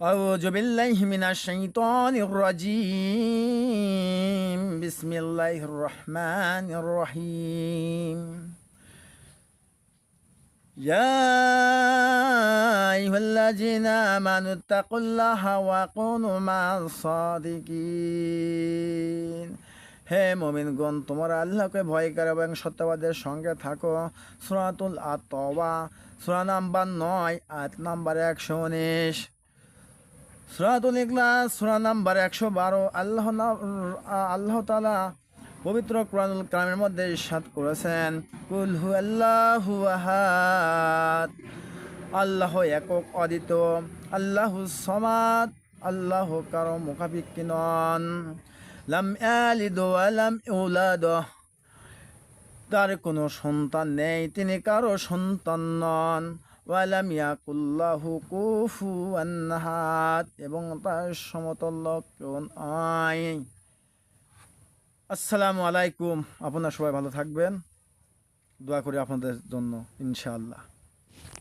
أعوذ بالله من الشيطان الرجيم بسم الله الرحمن الرحيم يا أيها الذين آمنوا اتقوا الله وكونوا مع الصادقين হে মোমিনগণ তোমরা আল্লাহকে ভয় করো এবং সত্যবাদের সঙ্গে থাকো সুরাতুল আতওয়া সুরা নাম্বার নয় আয়াত নাম্বার একশো উনিশ সুরাতুল ইখলাস, সুরা নাম্বার একশো বারো, আল্লাহ আল্লাহ তালা পবিত্র কোরআনুল কালামের মধ্যে ইরশাদ করেছেন, কুল হু আল্লাহু আহাদ আল্লাহ একক অদিত আল্লাহু সমাদ আল্লাহ কারও মুখাপিক্ষি নন, লাম ইয়ালিদ ওয়া লাম ইউলাদ তার কোনো সন্তান নেই, তিনি কারও সন্তান নন। ওয়ালাম ইয়াকুল্লাহু কুফুয়ান আহাদ এবং তার সমতল্য কেউ নয় আসসালামু আলাইকুম। আপনারা সবাই ভালো থাকবেন। দোয়া করি আপনাদের জন্য, ইনশাআল্লাহ।